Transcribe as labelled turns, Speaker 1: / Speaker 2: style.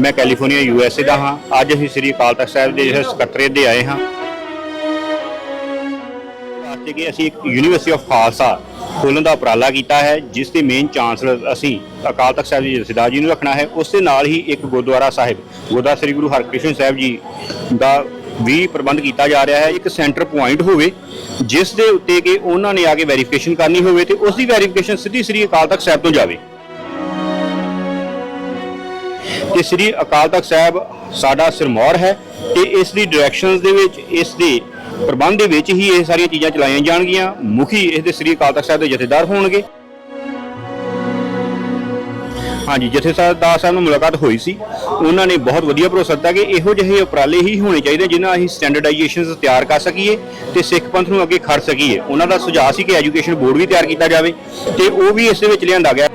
Speaker 1: ਮੈਂ California, U S A ਦਾ ਹਾਂ। ਅੱਜ ਅਸੀਂ ਸ੍ਰੀ ਅਕਾਲ ਤਖਤ ਸਾਹਿਬ ਦੇ ਜਿਹੜੇ ਸਕੱਤਰੇਤ ਦੇ ਆਏ ਹਾਂ। ਵਾਸਤੇ ਕਿ ਅਸੀਂ ਇੱਕ ਯੂਨੀਵਰਸਿਟੀ ਆਫ ਖਾਲਸਾ ਖੋਲ੍ਹਣ ਦਾ ਉਪਰਾਲਾ ਕੀਤਾ ਹੈ, ਜਿਸ ਦੇ ਮੇਨ ਚਾਂਸਲਰ ਅਸੀਂ ਅਕਾਲ ਤਖਤ ਸਾਹਿਬ ਜੀ ਜਥੇਦਾਰ ਜੀ ਨੂੰ ਰੱਖਣਾ ਹੈ। ਉਸ ਦੇ ਨਾਲ ਹੀ ਇੱਕ ਗੁਰਦੁਆਰਾ ਸਾਹਿਬ, ਗੁਰਦੁਆਰਾ ਸ੍ਰੀ ਗੁਰੂ ਹਰਕ੍ਰਿਸ਼ਨ ਸਾਹਿਬ ਜੀ ਦਾ ਵੀ ਪ੍ਰਬੰਧ ਕੀਤਾ ਜਾ ਰਿਹਾ ਹੈ। ਇੱਕ ਸੈਂਟਰ ਪੁਆਇੰਟ ਹੋਵੇ, ਜਿਸ ਦੇ ਉੱਤੇ ਕਿ ਉਹਨਾਂ ਨੇ ਆ ਕੇ ਵੈਰੀਫਿਕੇਸ਼ਨ ਕਰਨੀ ਹੋਵੇ ਤੇ ਉਸ ਦੀ ਵੈਰੀਫਿਕੇਸ਼ਨ ਸਿੱਧੀ ਸ੍ਰੀ ਅਕਾਲ ਤਖਤ ਸਾਹਿਬ ਤੋਂ ਜਾਵੇ। ਕਿ ਸ੍ਰੀ ਅਕਾਲ ਤਖਤ ਸਾਹਿਬ ਸਾਡਾ ਸਿਰਮੌਰ ਹੈ ਤੇ ਇਸ ਦੀ ਡਾਇਰੈਕਸ਼ਨਸ ਦੇ ਵਿੱਚ, ਇਸ ਦੇ ਪ੍ਰਬੰਧ ਦੇ ਵਿੱਚ ਹੀ ਇਹ ਸਾਰੀਆਂ ਚੀਜ਼ਾਂ ਚਲਾਈਆਂ ਜਾਣਗੀਆਂ। ਮੁਖੀ ਇਸ ਦੇ ਸ੍ਰੀ ਅਕਾਲ ਤਖਤ ਸਾਹਿਬ ਦੇ ਜਥੇਦਾਰ ਹੋਣਗੇ। ਹਾਂਜੀ ਜਥੇਦਾਰ ਸਾਹਿਬ ਨਾਲ ਮੁਲਾਕਾਤ ਹੋਈ ਸੀ। ਉਹਨਾਂ ਨੇ ਬਹੁਤ ਵਧੀਆ ਭਰੋਸਾ ਦਿੱਤਾ ਕਿ ਇਹੋ ਜਿਹੇ ਉਪਰਾਲੇ ਹੀ ਹੋਣੇ ਚਾਹੀਦੇ ਜਿਨ੍ਹਾਂ ਅਸੀਂ ਸਟੈਂਡਰਡਾਈਜੇਸ਼ਨਸ ਤਿਆਰ ਕਰ ਸਕੀਏ ਤੇ ਸਿੱਖ ਪੰਥ ਨੂੰ ਅੱਗੇ ਖੜ ਸਕੀਏ। ਉਹਨਾਂ ਦਾ ਸੁਝਾਅ ਸੀ ਕਿ ਐਜੂਕੇਸ਼ਨ ਬੋਰਡ ਵੀ ਤਿਆਰ ਕੀਤਾ ਜਾਵੇ ਤੇ ਉਹ ਵੀ ਇਸ ਦੇ ਵਿੱਚ ਲਿਆਂਦਾ ਗਿਆ।